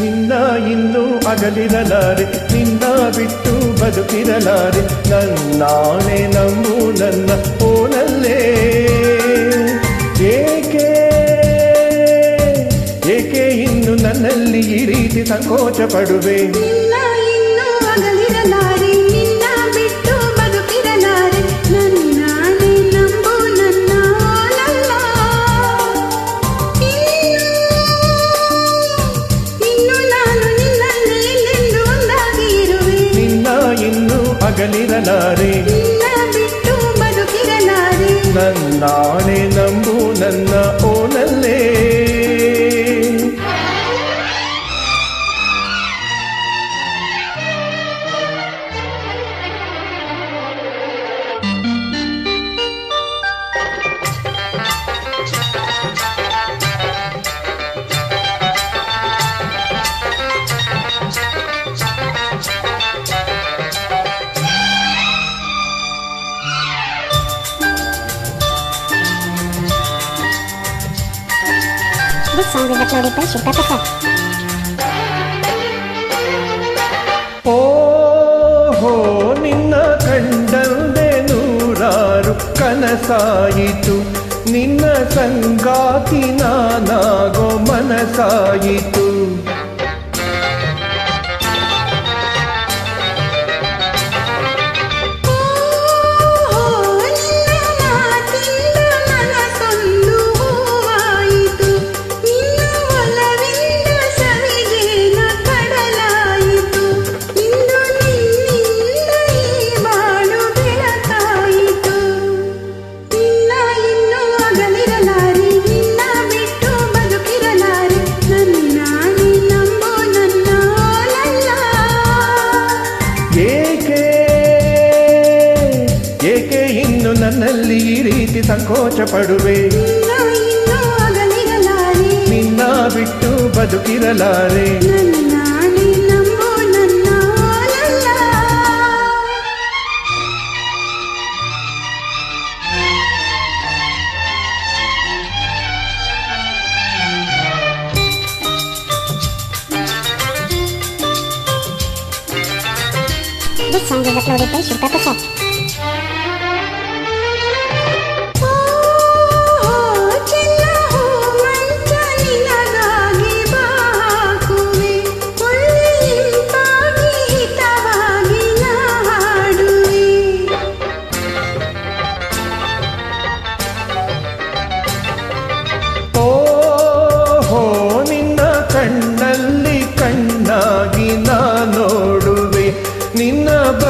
ನಿನ್ನ ಇನ್ನು ಅಗಲಿರಲಾರೆ, ನಿನ್ನ ಬಿಟ್ಟು ಬದುಕಿರಲಾರೆ ನನ್ನಾಣೆ ನಂಬು ನನ್ನ ಓನಲ್ಲೇ. ಏಕೆ? ಏಕೆ ಇನ್ನು ನನ್ನಲ್ಲಿ ಈ ರೀತಿ ಸಂಕೋಚ ಪಡುವೆ? ನಿನ್ನ ಇನ್ನೂ ಅಗಲಿರಲಾರೆ. ಅಗಲಿರಲಾರೆ ನಿನ್ನ ಬಿಟ್ಟು ಬದುಕಿರಲಾರೆ ನನ್ನಾಣೆ ನಂಬು ನನ್ನ ಓನಲ್ಲೇ This song is uploaded by Shilpa Prasad. ಓಹೋ ನಿನ್ನ ಕಂಡಂದೆ ನೂರಾರು ಕನಸಾಯಿತು ನಿನ್ನ ಸಂಗಾತಿ ನಾನಾಗೋ ಮನಸಾಯಿತು ನನ್ನಲ್ಲಿ ಈ ರೀತಿ ಸಂಕೋಚ ಪಡುವೆ ನಿನ್ನ ಇನ್ನೂ ಅಗಲಿರಲಾರೆ ನಿನ್ನ ಬಿಟ್ಟು ಬದುಕಿರಲಾರೆ ನನ್ನಾಣೆ ನಂಬು ನನ್ನ ಓನಲ್ಲ This song is uploaded by Shilpa Prasad.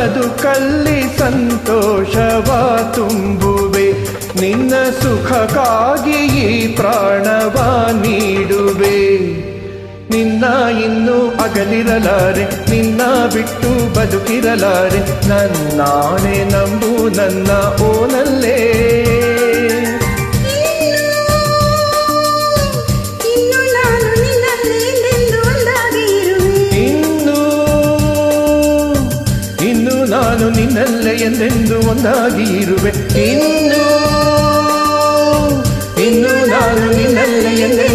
ಬದುಕಲ್ಲಿ ಸಂತೋಷವ ತುಂಬುವೆ. ನಿನ್ನ ಸುಖಕ್ಕಾಗಿ ಈ ಪ್ರಾಣವ ನೀಡುವೆ. ನಿನ್ನ ಇನ್ನು ಅಗಲಿರಲಾರೆ, ನಿನ್ನ ಬಿಟ್ಟು ಬದುಕಿರಲಾರೆ ನನ್ನಾಣೆ ನಂಬು ನನ್ನ ಓನಲ್ಲೇ. ಒಂದಾಗಿ ಇರುವೆ. ಇನ್ನು ಇನ್ನು ನಾನು ನಿನ್ನಲ್ಲೇ